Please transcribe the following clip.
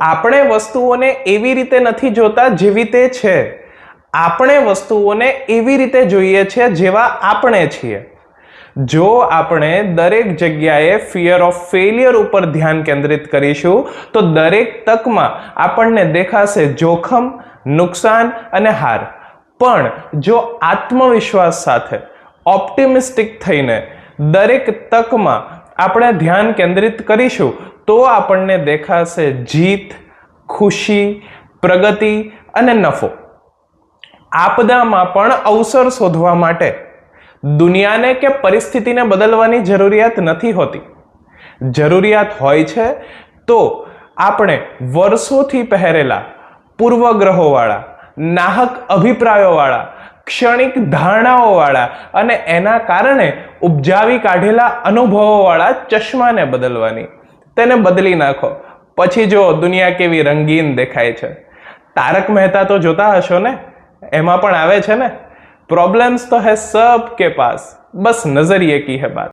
આપણે વસ્તુઓને એવી રીતે નથી જોતા જેવી તે છે. આપણે વસ્તુઓને એવી રીતે જોઈએ છીએ જેવા આપણે છીએ. જો આપણે દરેક જગ્યાએ ફિયર ઓફ ફેલિયર ઉપર ધ્યાન કેન્દ્રિત કરીશું, તો દરેક તકમાં આપણને દેખાશે જોખમ, નુકસાન અને હાર. પણ જો આત્મવિશ્વાસ સાથે ઓપ્ટિમિસ્ટિક થઈને દરેક તકમાં આપણે ધ્યાન કેન્દ્રિત કરીશું તો આપણને દેખાશે જીત, ખુશી, પ્રગતિ અને નફો. આપદામાં પણ અવસર શોધવા માટે દુનિયાને કે પરિસ્થિતિને બદલવાની જરૂરિયાત નથી હોતી. જરૂરિયાત હોય છે તો આપણે વર્ષોથી પહેરેલા પૂર્વગ્રહોવાળા, નાહક અભિપ્રાયોવાળા, ક્ષણિક ધારણાઓવાળા અને એના કારણે ઉપજાવી કાઢેલા અનુભવોવાળા ચશ્માને બદલવાની. તેને બદલી નાખો. પછી જો દુનિયા કેવી રંગીન દેખાય છે. તારક મહેતા તો જોતા હશો ને? એમાં પણ આવે છે ને? પ્રોબ્લેમ્સ તો હે સબ કે પાસ. બસ નજરિયે કી હે બાત.